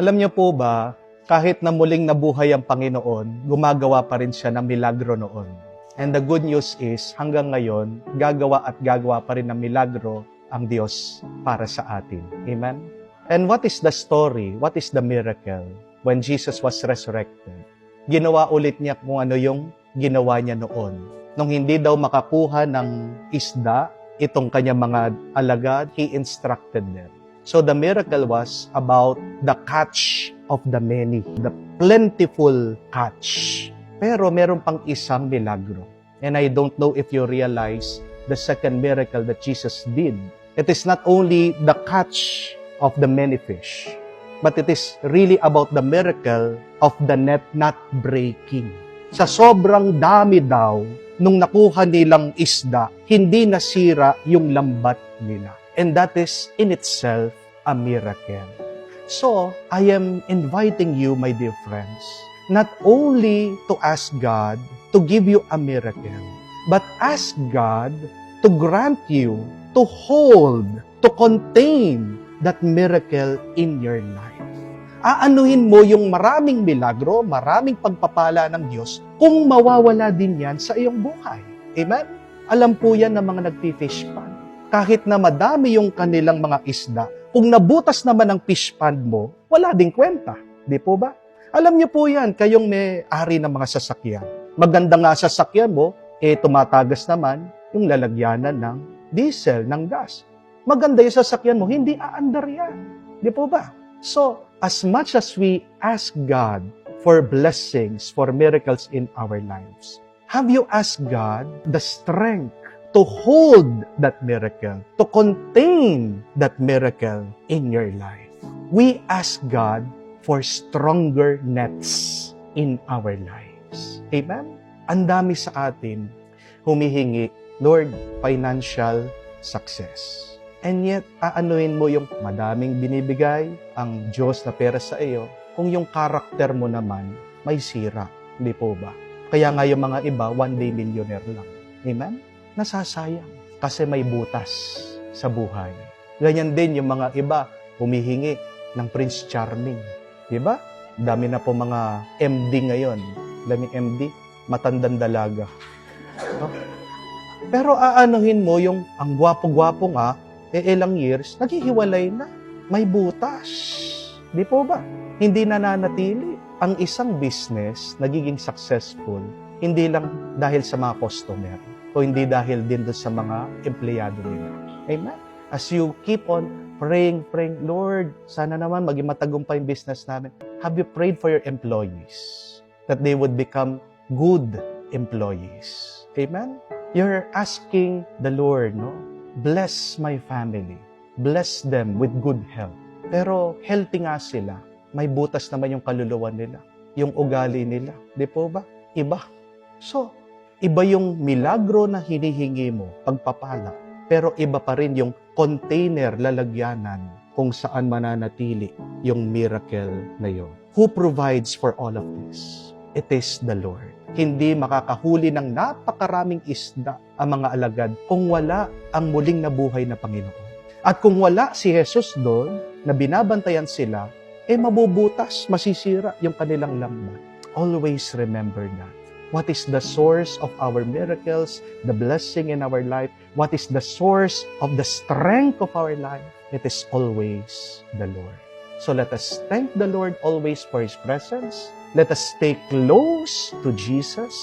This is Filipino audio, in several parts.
Alam niyo po ba, kahit na muling nabuhay ang Panginoon, gumagawa pa rin siya ng milagro noon. And the good news is, hanggang ngayon, gagawa at gagawa pa rin ng milagro ang Diyos para sa atin. Amen? And what is the story? What is the miracle? When Jesus was resurrected, ginawa ulit niya kung ano yung ginawa niya noon. Nung hindi daw makakuha ng isda, itong kanya mga alagad, he instructed them. So the miracle was about the catch of the many, the plentiful catch. Pero meron pang isang milagro. And I don't know if you realize the second miracle that Jesus did. It is not only the catch of the many fish, but it is really about the miracle of the net not breaking. Sa sobrang dami daw, nung nakuha nilang isda, hindi nasira yung lambat nila. And that is in itself a miracle. So, I am inviting you, my dear friends, not only to ask God to give you a miracle, but ask God to grant you to hold, to contain that miracle in your life. Aanuhin mo yung maraming milagro, maraming pagpapala ng Diyos kung mawawala din yan sa iyong buhay. Amen? Alam po yan ng mga nagpi-fish pan. Kahit na madami yung kanilang mga isda, kung nabutas naman ang fish pond mo, wala ding kwenta. Di po ba? Alam niyo po yan, kayong may ari ng mga sasakyan. Maganda nga sasakyan mo, eh tumatagas naman yung lalagyanan ng diesel, ng gas. Maganda yung sasakyan mo, hindi aandar yan. Di po ba? So, as much as we ask God for blessings, for miracles in our lives, have you asked God the strength to hold that miracle, to contain that miracle in your life? We ask God for stronger nets in our lives. Amen? Ang dami sa atin humihingi, Lord, financial success. And yet, aanuin mo yung madaming binibigay ang Diyos na pera sa iyo kung yung karakter mo naman may sira. Hindi po ba? Kaya nga yung mga iba, one day millionaire lang. Amen? Nasasayang kasi may butas sa buhay. Ganyan din yung mga iba, humihingi ng Prince Charming. Di ba? Dami na po mga MD ngayon. Dami MD, matandang dalaga. No? Pero aanuhin mo yung ang gwapo-gwapo nga, eh ilang years, naghihiwalay na. May butas. Di po ba? Hindi nananatili. Ang isang business nagiging successful, hindi lang dahil sa mga customer, o hindi dahil din doon sa mga empleyado nila. Amen? As you keep on praying, praying, Lord, sana naman maging matagumpay yung business namin. Have you prayed for your employees? That they would become good employees. Amen? You're asking the Lord, no? Bless my family. Bless them with good health. Pero healthy nga sila. May butas naman yung kaluluwa nila. Yung ugali nila. Di po ba? Iba. So, iba yung milagro na hinihingi mo, pagpapala. Pero iba pa rin yung container, lalagyanan, kung saan mananatili yung miracle na yon. Who provides for all of this? It is the Lord. Hindi makakahuli ng napakaraming isda ang mga alagad kung wala ang muling nabuhay na Panginoon. At kung wala si Jesus doon, na binabantayan sila, eh mabubutas, masisira yung kanilang lambat. Always remember that. What is the source of our miracles, the blessing in our life? What is the source of the strength of our life? It is always the Lord. So let us thank the Lord always for His presence. Let us stay close to Jesus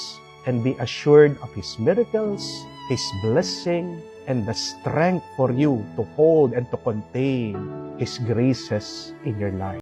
and be assured of His miracles, His blessing, and the strength for you to hold and to contain His graces in your life.